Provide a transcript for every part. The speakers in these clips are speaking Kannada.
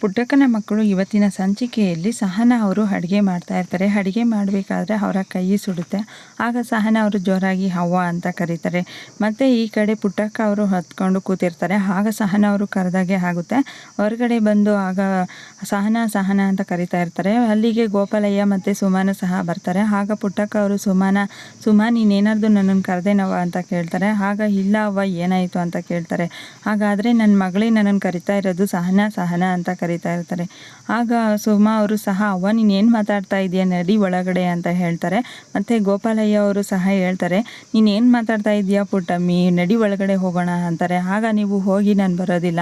ಪುಟ್ಟಕ್ಕನ ಮಕ್ಕಳು ಇವತ್ತಿನ ಸಂಚಿಕೆಯಲ್ಲಿ ಸಹನ ಅವರು ಅಡುಗೆ ಮಾಡ್ತಾ ಇರ್ತಾರೆ. ಅಡುಗೆ ಮಾಡಬೇಕಾದ್ರೆ ಅವರ ಕೈ ಸುಡುತ್ತೆ. ಆಗ ಸಹನ ಅವರು ಜೋರಾಗಿ ಹವ್ವ ಅಂತ ಕರೀತಾರೆ. ಮತ್ತು ಈ ಕಡೆ ಪುಟ್ಟಕ್ಕ ಅವರು ಹತ್ಕೊಂಡು ಕೂತಿರ್ತಾರೆ. ಆಗ ಸಹನ ಅವರು ಕರೆದಾಗೆ ಆಗುತ್ತೆ. ಹೊರಗಡೆ ಬಂದು ಆಗ ಸಹನ ಸಹನ ಅಂತ ಕರಿತಾ ಇರ್ತಾರೆ. ಅಲ್ಲಿಗೆ ಗೋಪಾಲಯ್ಯ ಮತ್ತು ಸುಮಾನ ಸಹ ಬರ್ತಾರೆ. ಆಗ ಪುಟ್ಟಕ್ಕ ಅವರು, ಸುಮಾನ, ಸುಮಾ, ನೀನೇನಾದ್ರು ನನ್ನನ್ನು ಕರೆದೇನವ ಅಂತ ಕೇಳ್ತಾರೆ. ಆಗ, ಇಲ್ಲ ಅವ್ವ, ಏನಾಯಿತು ಅಂತ ಕೇಳ್ತಾರೆ. ಹಾಗಾದರೆ ನನ್ನ ಮಗಳೇ ನನ್ನನ್ನು ಕರಿತಾ ಇರೋದು ಸಹನ ಸಹನ ಅಂತ ಕರಿತಾ ಇರ್ತಾರೆ. ಆಗ ಸುಮಾ ಅವರು ಸಹ, ಅವ್ವ, ನೀನು ಏನು ಮಾತಾಡ್ತಾ ಇದೆಯಾ? ನಡಿ ಒಳಗಡೆ ಅಂತ ಹೇಳ್ತಾರೆ. ಮತ್ತು ಗೋಪಾಲಯ್ಯ ಅವರು ಸಹ ಹೇಳ್ತಾರೆ, ನೀನು ಏನು ಮಾತಾಡ್ತಾ ಇದೆಯಾ ಪುಟ್ಟಮ್ಮಿ? ನಡಿ ಒಳಗಡೆ ಹೋಗೋಣ ಅಂತಾರೆ. ಆಗ ನೀವು ಹೋಗಿ, ನಾನು ಬರೋದಿಲ್ಲ.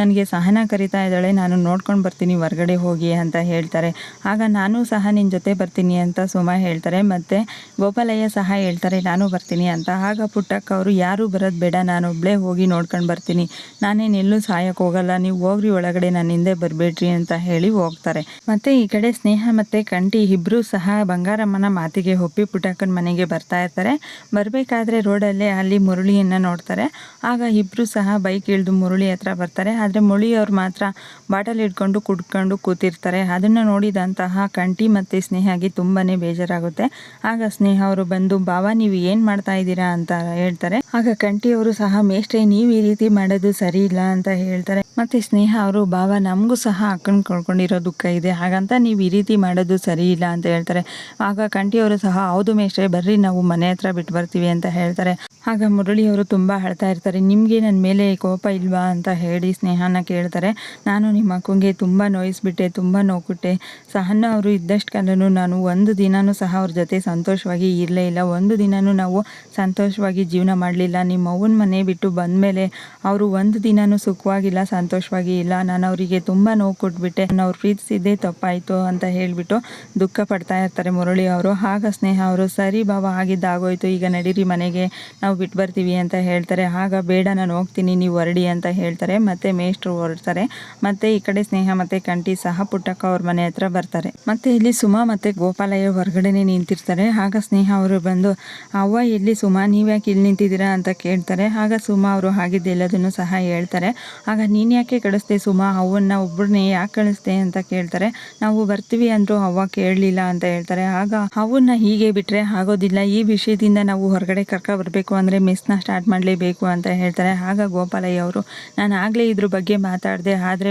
ನನಗೆ ಸಹನ ಕರಿತಾ ಇದ್ದಾಳೆ, ನಾನು ನೋಡ್ಕೊಂಡು ಬರ್ತೀನಿ, ಹೊರಗಡೆ ಹೋಗಿ ಅಂತ ಹೇಳ್ತಾರೆ. ಆಗ ನಾನು ಸಹ ನಿನ್ನ ಜೊತೆ ಬರ್ತೀನಿ ಅಂತ ಸುಮಾ ಹೇಳ್ತಾರೆ. ಮತ್ತು ಗೋಪಾಲಯ್ಯ ಸಹ ಹೇಳ್ತಾರೆ, ನಾನು ಬರ್ತೀನಿ ಅಂತ. ಆಗ ಪುಟ್ಟಕ್ಕ ಅವರು, ಯಾರೂ ಬರೋದು ಬೇಡ ನಾನು ಒಬ್ಬಳೇ ಹೋಗಿ ನೋಡ್ಕೊಂಡು ಬರ್ತೀನಿ. ನಾನೇನೆಲ್ಲೂ ಸಾಯಕ್ಕೆ ಹೋಗಲ್ಲ. ನೀವು ಹೋಗ್ರಿ ಒಳಗಡೆ ನನ್ನ ಹಿಂದೆ ಬರಬೇಡ್ರಿ ಅಂತ ಹೇಳಿ ಹೋಗ್ತಾರೆ. ಮತ್ತೆ ಈ ಕಡೆ ಸ್ನೇಹ ಮತ್ತೆ ಕಂಟಿ ಇಬ್ರು ಸಹ ಬಂಗಾರಮ್ಮನ ಮಾತಿಗೆ ಒಪ್ಪಿ ಪುಟಾಕನ್ ಮನೆಗೆ ಬರ್ತಾ ಇರ್ತಾರೆ. ಬರಬೇಕಾದ್ರೆ ರೋಡಲ್ಲೇ ಅಲ್ಲಿ ಮುರುಳಿಯನ್ನು ನೋಡ್ತಾರೆ. ಆಗ ಇಬ್ರು ಸಹ ಬೈಕ್ ಇಳಿದು ಮುರುಳಿ ಹತ್ರ ಬರ್ತಾರೆ. ಆದರೆ ಮುರುಳಿ ಅವ್ರು ಮಾತ್ರ ಬಾಟಲ್ ಇಟ್ಕೊಂಡು ಕುಡ್ಕೊಂಡು ಕೂತಿರ್ತಾರೆ. ಅದನ್ನು ನೋಡಿದಂತಹ ಕಂಟಿ ಮತ್ತು ಸ್ನೇಹಗೆ ತುಂಬಾನೇ ಬೇಜಾರಾಗುತ್ತೆ. ಆಗ ಸ್ನೇಹ ಅವರು ಬಂದು, ಬಾವ, ನೀವು ಏನು ಮಾಡ್ತಾ ಇದ್ದೀರಾ? ಅಂತ ಹೇಳ್ತಾರೆ. ಆಗ ಕಂಠಿಯವರು ಸಹ ಮೇಷ್ಟೇ ನೀವು ಈ ರೀತಿ ಮಾಡೋದು ಸರಿ ಇಲ್ಲ ಅಂತ ಹೇಳ್ತಾರೆ. ಮತ್ತೆ ಸ್ನೇಹ ಅವರು, ಬಾವ, ನಮಗೂ ಸಹ ಅಕ್ಕನ ಕಳ್ಕೊಂಡಿರೋ ದುಃಖ ಇದೆ, ಹಾಗಂತ ನೀವು ಈ ರೀತಿ ಮಾಡೋದು ಸರಿ ಇಲ್ಲ ಅಂತ ಹೇಳ್ತಾರೆ. ಆಗ ಕಂಠಿಯವರು ಸಹ, ಹೌದು ಮೇಷ್ಟ್ರೆ, ಬರ್ರಿ, ನಾವು ಮನೆ ಹತ್ರ ಬಿಟ್ಟು ಬರ್ತೀವಿ ಅಂತ ಹೇಳ್ತಾರೆ. ಆಗ ಮುರಳಿಯವರು ತುಂಬ ಅಳ್ತಾ ಇರ್ತಾರೆ. ನಿಮಗೆ ನನ್ನ ಮೇಲೆ ಕೋಪ ಇಲ್ವಾ ಅಂತ ಹೇಳಿ ಸ್ನೇಹನ ಕೇಳ್ತಾರೆ. ನಾನು ನಿಮ್ಮ ಅಕ್ಕಂಗೆ ತುಂಬ ನೋಯಿಸ್ಬಿಟ್ಟೆ, ತುಂಬ ನೋವುಕೊಟ್ಟೆ. ಸಹನ ಅವರು ಇದ್ದಷ್ಟು ಕಾಲನು ನಾನು ಒಂದು ದಿನವೂ ಸಹ ಅವ್ರ ಜೊತೆ ಸಂತೋಷವಾಗಿ ಇರಲೇ ಇಲ್ಲ. ಒಂದು ದಿನವೂ ನಾವು ಸಂತೋಷವಾಗಿ ಜೀವನ ಮಾಡಲಿಲ್ಲ. ನಿಮ್ಮ ಅವ್ವನ ಮನೆ ಬಿಟ್ಟು ಬಂದ ಮೇಲೆ ಅವರು ಒಂದು ದಿನವೂ ಸುಖವಾಗಿಲ್ಲ, ಸಂತೋಷವಾಗಿ ಇಲ್ಲ. ನಾನು ಅವರಿಗೆ ತುಂಬ ನೋವು ಕೊಟ್ಬಿಟ್ಟೆ ನಾನು ಅವ್ರು ಪ್ರೀತಿಸಿದ್ದೇ ತಪ್ಪಾಯಿತು ಅಂತ ಹೇಳಿಬಿಟ್ಟು ದುಃಖ ಪಡ್ತಾ ಇರ್ತಾರೆ ಮುರಳಿ ಅವರು. ಆಗ ಸ್ನೇಹ ಅವರು, ಸರಿ ಬಾಬಾ ಆಗಿದ್ದಾಗೋಯ್ತು ಈಗ ನಡೀರಿ ಮನೆಗೆ. ನಾವು ಬಿಟ್ಟು ಬರ್ತೀವಿ ಅಂತ ಹೇಳ್ತಾರೆ. ಆಗ ಬೇಡ ನಾನು ಹೋಗ್ತೀನಿ ನೀವು ಹೊರಡಿ ಅಂತ ಹೇಳ್ತಾರೆ. ಮತ್ತೆ ಮೇಷ್ಟ್ರು ಹೊರಡ್ತಾರೆ. ಮತ್ತೆ ಈ ಕಡೆ ಸ್ನೇಹ ಮತ್ತೆ ಕಂಠಿ ಸಹ ಪುಟ್ಟಕ್ಕ ಅವ್ರ ಮನೆ ಹತ್ರ ಬರ್ತಾರೆ. ಮತ್ತೆ ಇಲ್ಲಿ ಸುಮಾ ಮತ್ತೆ ಗೋಪಾಲಯ್ಯ ಹೊರಗಡೆನೆ ನಿಂತಿರ್ತಾರೆ. ಆಗ ಸ್ನೇಹ ಅವರು ಬಂದು, ಅವ್ವ ಇಲ್ಲಿ ಸುಮಾ ನೀವ್ಯಾಕೆ ಇಲ್ಲಿ ನಿಂತಿದ್ದೀರಾ ಅಂತ ಕೇಳ್ತಾರೆ. ಆಗ ಸುಮಾ ಅವರು ಹಾಗಿದ್ದೆಲ್ಲದನ್ನು ಸಹ ಹೇಳ್ತಾರೆ. ಆಗ ನೀನು ಯಾಕೆ ಕಳಿಸ್ದೆ ಸುಮಾ? ಅವನ್ನ ಒಬ್ಬರನ್ನೇ ಯಾಕೆ ಕಳಿಸ್ದೆ ಅಂತ ಕೇಳ್ತಾರೆ. ನಾವು ಬರ್ತೀವಿ ಅಂದ್ರು ಅವ್ವ ಕೇಳಲಿಲ್ಲ ಅಂತ ಹೇಳ್ತಾರೆ. ಆಗ ಅವನ್ನ ಹೀಗೆ ಬಿಟ್ಟರೆ ಆಗೋದಿಲ್ಲ. ಈ ವಿಷಯದಿಂದ ನಾವು ಹೊರಗಡೆ ಕರ್ಕ ಬರಬೇಕು ಅಂದರೆ ಮಿಸ್ನ ಸ್ಟಾರ್ಟ್ ಮಾಡಲೇಬೇಕು ಅಂತ ಹೇಳ್ತಾರೆ. ಆಗ ಗೋಪಾಲಯ್ಯ ಅವರು, ನಾನು ಆಗಲೇ ಇದ್ರ ಬಗ್ಗೆ ಮಾತಾಡಿದೆ, ಆದರೆ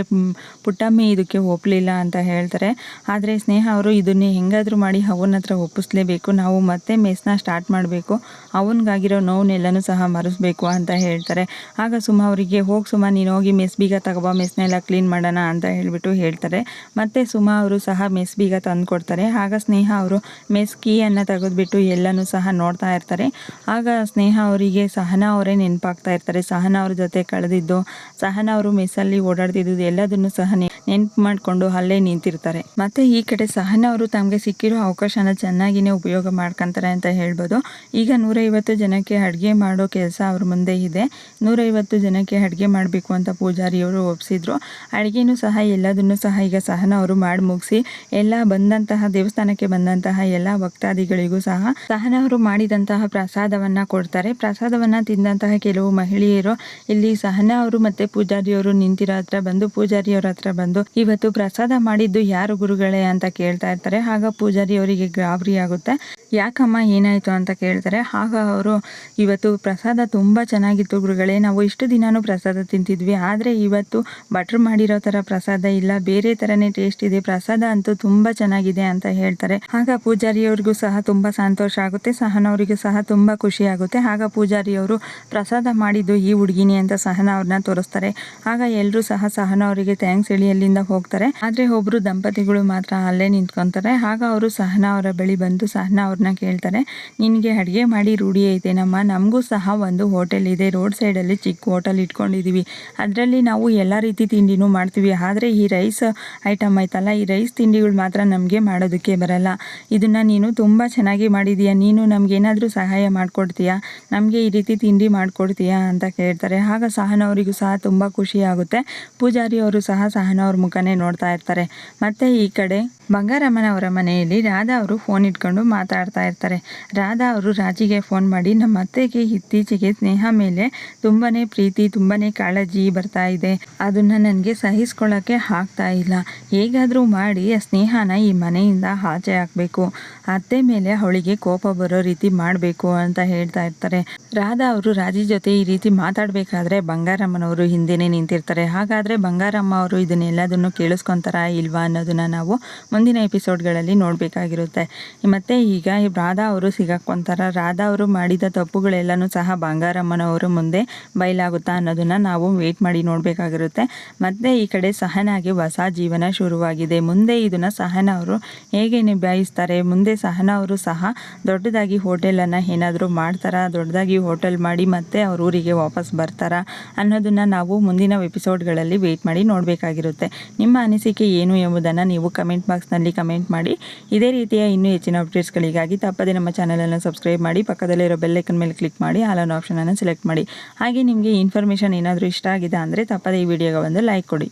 ಪುಟ್ಟಮ್ಮಿ ಇದಕ್ಕೆ ಒಪ್ಪಲಿಲ್ಲ ಅಂತ ಹೇಳ್ತಾರೆ. ಆದರೆ ಸ್ನೇಹ ಅವರು ಇದನ್ನೇ ಹೆಂಗಾದರೂ ಮಾಡಿ ಅವನ ಹತ್ರ ಒಪ್ಪಿಸ್ಲೇಬೇಕು. ನಾವು ಮತ್ತೆ ಮೆಸ್ನ ಸ್ಟಾರ್ಟ್ ಮಾಡಬೇಕು. ಅವನಿಗಾಗಿರೋ ನೋವನ್ನೆಲ್ಲನೂ ಸಹ ಮರೆಸ್ಬೇಕು ಅಂತ ಹೇಳ್ತಾರೆ. ಆಗ ಸುಮ ಅವರಿಗೆ, ಹೋಗಿ ಸುಮ, ನೀನು ಹೋಗಿ ಮೆಸ್ ಬೀಗ ತಗೋಬಾ ಮೆಸ್ನೆಲ್ಲ ಕ್ಲೀನ್ ಮಾಡೋಣ ಅಂತ ಹೇಳಿಬಿಟ್ಟು ಹೇಳ್ತಾರೆ. ಮತ್ತೆ ಸುಮ ಅವರು ಸಹ ಮೆಸ್ ಬೀಗ ತಂದು ಕೊಡ್ತಾರೆ ಆಗ ಸ್ನೇಹ ಅವರು ಮೆಸ್ ಕೀಯನ್ನು ತೆಗೆದುಬಿಟ್ಟು ಎಲ್ಲನೂ ಸಹ ನೋಡ್ತಾ ಇರ್ತಾರೆ. ಆಗ ಸ್ನೇಹ ಅವರಿಗೆ, ಸಹನ ಅವರೇ ನೆನಪಾಗ್ತಾ ಇರ್ತಾರೆ. ಸಹನ ಅವ್ರ ಜೊತೆ ಕಳೆದಿದ್ದು, ಸಹನ ಅವರು ಮೆಸ್ಸಲ್ಲಿ ಓಡಾಡ್ತಿದ್ದು ಎಲ್ಲದನ್ನು ಸಹ ನೆನಪು ಮಾಡಿಕೊಂಡು ಅಲ್ಲೇ ನಿಂತಿರ್ತಾರೆ. ಮತ್ತೆ ಈ ಕಡೆ ಸಹನ ಅವರು ತಮಗೆ ಸಿಕ್ಕಿರೋ ಅವಕಾಶನ ಚೆನ್ನಾಗಿನೇ ಉಪಯೋಗ ಮಾಡ್ಕೊಂತಾರೆ ಅಂತ ಹೇಳ್ಬೋದು. ಈಗ ನೂರೈವತ್ತು ಜನಕ್ಕೆ ಅಡುಗೆ ಮಾಡೋ ಕೆಲಸ ಅವ್ರ ಮುಂದೆ ಇದೆ. ನೂರೈವತ್ತು ಜನಕ್ಕೆ ಅಡುಗೆ ಮಾಡಬೇಕು ಅಂತ ಪೂಜಾರಿಯವರು ಒಪ್ಪಿಸಿದ್ರು ಅಡುಗೆನೂ ಸಹ ಎಲ್ಲದನ್ನು ಸಹ ಈಗ ಸಹನ ಅವರು ಮಾಡಿ ಮುಗಿಸಿ, ಎಲ್ಲ ಬಂದಂತಹ ದೇವಸ್ಥಾನಕ್ಕೆ ಬಂದಂತಹ ಎಲ್ಲ ಭಕ್ತಾದಿಗಳಿಗೂ ಸಹ ಸಹನ ಅವರು ಮಾಡಿದಂತಹ ಪ್ರಸಾದವನ್ನ ಕೊಡ್ತಾರೆ. ಪ್ರಸಾದವನ್ನ ತಿಂದಂತಹ ಕೆಲವು ಮಹಿಳೆಯರು ಇಲ್ಲಿ ಸಹನಾ ಅವರು ಮತ್ತೆ ಪೂಜಾರಿಯವರು ನಿಂತಿರೋ ಹತ್ರ ಬಂದು ಪೂಜಾರಿಯವರ ಹತ್ರ ಬಂದು, ಇವತ್ತು ಪ್ರಸಾದ ಮಾಡಿದ್ದು ಯಾರು ಗುರುಗಳೇ? ಅಂತ ಕೇಳ್ತಾ ಇರ್ತಾರೆ. ಆಗ ಪೂಜಾರಿ ಅವರಿಗೆ ಗಾಬರಿ ಆಗುತ್ತೆ. ಯಾಕಮ್ಮ ಏನಾಯಿತು ಅಂತ ಕೇಳ್ತಾರೆ ಆಗ ಅವರು, ಇವತ್ತು ಪ್ರಸಾದ ತುಂಬ ಚೆನ್ನಾಗಿತ್ತು ಗುರುಗಳೇ, ನಾವು ಇಷ್ಟು ದಿನಾನು ಪ್ರಸಾದ ತಿಂತಿದ್ವಿ, ಆದರೆ ಇವತ್ತು ಬಟ್ರ್ ಮಾಡಿರೋ ಥರ ಪ್ರಸಾದ ಇಲ್ಲ, ಬೇರೆ ಥರನೇ ಟೇಸ್ಟ್ ಇದೆ, ಪ್ರಸಾದ ಅಂತೂ ತುಂಬ ಚೆನ್ನಾಗಿದೆ ಅಂತ ಹೇಳ್ತಾರೆ. ಆಗ ಪೂಜಾರಿಯವ್ರಿಗೂ ಸಹ ತುಂಬ ಸಂತೋಷ ಆಗುತ್ತೆ, ಸಹನವರಿಗೂ ಸಹ ತುಂಬ ಖುಷಿ ಆಗುತ್ತೆ. ಆಗ ಪೂಜಾರಿಯವರು, ಪ್ರಸಾದ ಮಾಡಿದ್ದು ಈ ಹುಡುಗಿನಿ ಅಂತ ಸಹನ ಅವ್ರನ್ನ ತೋರಿಸ್ತಾರೆ. ಆಗ ಎಲ್ಲರೂ ಸಹ ಸಹನ ಅವರಿಗೆ ಥ್ಯಾಂಕ್ಸ್ ಹೇಳಿ ಅಲ್ಲಿಂದ ಹೋಗ್ತಾರೆ. ಆದರೆ ಒಬ್ಬರು ದಂಪತಿಗಳು ಮಾತ್ರ ಅಲ್ಲೇ ನಿಂತ್ಕೊತಾರೆ. ಆಗ ಅವರು ಸಹನ ಅವರ ಬಳಿ ಬಂದು ಸಹನ ಅವ್ರನ್ನ ಕೇಳ್ತಾರೆ. ನಿನಗೆ ಅಡುಗೆ ಮಾಡಿ ರೂಢಿ ಐತೇನಮ್ಮ ನಮಗೂ ಸಹ ಒಂದು ಹೋಟೆಲ್ ಇದೆ. ರೋಡ್ ಸೈಡಲ್ಲಿ ಚಿಕ್ಕ ಹೋಟೆಲ್ ಇಟ್ಕೊಂಡಿದ್ದೀವಿ ಅದರಲ್ಲಿ ನಾವು ಎಲ್ಲ ರೀತಿ ತಿಂಡಿನೂ ಮಾಡ್ತೀವಿ. ಆದರೆ ಈ ರೈಸ್ ಐಟಮ್ ಆಯ್ತಲ್ಲ, ಈ ರೈಸ್ ತಿಂಡಿಗಳು ಮಾತ್ರ ನಮಗೆ ಮಾಡೋದಕ್ಕೆ ಬರಲ್ಲ. ಇದನ್ನು ನೀನು ತುಂಬ ಚೆನ್ನಾಗಿ ಮಾಡಿದೀಯ. ನೀನು ನಮಗೇನಾದರೂ ಸಹಾಯ ಮಾಡಿಕೊಡ್ತೀಯಾ? ನಮಗೆ ಈ ರೀತಿ ತಿಂಡಿ ಮಾಡಿಕೊಡ್ತೀಯಾ ಅಂತ ಕೇಳ್ತಾರೆ. ಆಗ ಸಹನವರಿಗೂ ಸಹ ತುಂಬ ಖುಷಿ ಆಗುತ್ತೆ. ಪೂಜಾರಿ ಅವರು ಸಹ ಸಹನ ಅವ್ರ ಮುಖನೇ ನೋಡ್ತಾ ಇರ್ತಾರೆ. ಮತ್ತು ಈ ಕಡೆ ಬಂಗಾರಮ್ಮನವರ ಮನೆಯಲ್ಲಿ ರಾಧಾ ಅವರು ಫೋನ್ ಇಟ್ಕೊಂಡು ಮಾತಾಡ್ತಾ ಇರ್ತಾರೆ. ರಾಧಾ ಅವರು ರಾಜಿಗೆ ಫೋನ್ ಮಾಡಿ, ನಮ್ಮ ಅತ್ತೆಗೆ ಇತ್ತೀಚೆಗೆ ಸ್ನೇಹ ಮೇಲೆ ತುಂಬಾ ಪ್ರೀತಿ ತುಂಬಾ ಕಾಳಜಿ ಬರ್ತಾ ಇದೆ. ಅದನ್ನು ನನಗೆ ಸಹಿಸ್ಕೊಳ್ಳೋಕ್ಕೆ ಆಗ್ತಾ ಇಲ್ಲ. ಹೇಗಾದರೂ ಮಾಡಿ ಆ ಸ್ನೇಹನ ಈ ಮನೆಯಿಂದ ಆಚೆ ಹಾಕಬೇಕು. ಅತ್ತೆ ಮೇಲೆ ಅವಳಿಗೆ ಕೋಪ ಬರೋ ರೀತಿ ಮಾಡಬೇಕು, ಅಂತ ಹೇಳ್ತಾ ಇರ್ತಾರೆ. ರಾಧಾ ಅವರು ರಾಜಿ ಜೊತೆ ಈ ರೀತಿ ಮಾತಾಡಬೇಕಾದ್ರೆ ಬಂಗಾರಮ್ಮನವರು ಹಿಂದೆನೇ ನಿಂತಿರ್ತಾರೆ. ಹಾಗಾದರೆ ಬಂಗಾರಮ್ಮ ಅವರು ಇದನ್ನೆಲ್ಲದನ್ನು ಕೇಳಿಸ್ಕೊತಾರಾ ಇಲ್ವಾ ಅನ್ನೋದನ್ನ ನಾವು ಮುಂದಿನ ಎಪಿಸೋಡ್ಗಳಲ್ಲಿ ನೋಡಬೇಕಾಗಿರುತ್ತೆ. ಮತ್ತು ಈಗ ರಾಧಾ ಅವರು ಸಿಗಾಕೊಂತಾರ ರಾಧಾ ಅವರು ಮಾಡಿದ ತಪ್ಪುಗಳೆಲ್ಲನೂ ಸಹ ಬಂಗಾರಮ್ಮನವರು ಮುಂದೆ ಬಯಲಾಗುತ್ತಾ ಅನ್ನೋದನ್ನು ನಾವು ವೇಟ್ ಮಾಡಿ ನೋಡಬೇಕಾಗಿರುತ್ತೆ. ಮತ್ತು ಈ ಕಡೆ ಸಹನಾಗೆ ಹೊಸ ಜೀವನ ಶುರುವಾಗಿದೆ. ಮುಂದೆ ಇದನ್ನು ಸಹನ ಅವರು ಹೇಗೆ ನಿಭಾಯಿಸ್ತಾರೆ? ಮುಂದೆ ಸಹನ ಅವರು ಸಹ ದೊಡ್ಡದಾಗಿ ಹೋಟೆಲನ್ನು ಏನಾದರೂ ಮಾಡ್ತಾರಾ? ದೊಡ್ಡದಾಗಿ ಹೋಟೆಲ್ ಮಾಡಿ ಮತ್ತೆ ಅವ್ರ ಊರಿಗೆ ವಾಪಸ್ ಬರ್ತಾರಾ ಅನ್ನೋದನ್ನು ನಾವು ಮುಂದಿನ ಎಪಿಸೋಡ್ಗಳಲ್ಲಿ ವೆಯ್ಟ್ ಮಾಡಿ ನೋಡಬೇಕಾಗಿರುತ್ತೆ. ನಿಮ್ಮ ಅನಿಸಿಕೆ ಏನು ಎಂಬುದನ್ನು ನೀವು ಕಮೆಂಟ್ ಬಾಕ್ಸ್ನಲ್ಲಿ ಕಮೆಂಟ್ ಮಾಡಿ. ಇದೇ ರೀತಿಯ ಇನ್ನೂ ಹೆಚ್ಚಿನ ಅಪ್ಡೇಟ್ಸ್ಗಳಿಗಾಗಿ ತಪ್ಪದೆ ನಮ್ಮ ಚಾನಲನ್ನು ಸಬ್ಸ್ಕ್ರೈಬ್ ಮಾಡಿ ಪಕ್ಕದಲ್ಲಿರೋ ಬೆಲ್ಲೈಕನ್ ಮೇಲೆ ಕ್ಲಿಕ್ ಮಾಡಿ, ಆಲ್ ಆಪ್ಷನ್ ಆಪ್ಷನನ್ನು ಸೆಲೆಕ್ಟ್ ಮಾಡಿ. ಹಾಗೆ ನಿಮಗೆ ಇನ್ಫಾರ್ಮೇಷನ್ ಏನಾದರೂ ಇಷ್ಟ ಆಗಿದೆ ಅಂದರೆ ತಪ್ಪದೆ ಈ ವಿಡಿಯೋಗೆ ಒಂದು ಲೈಕ್ ಕೊಡಿ.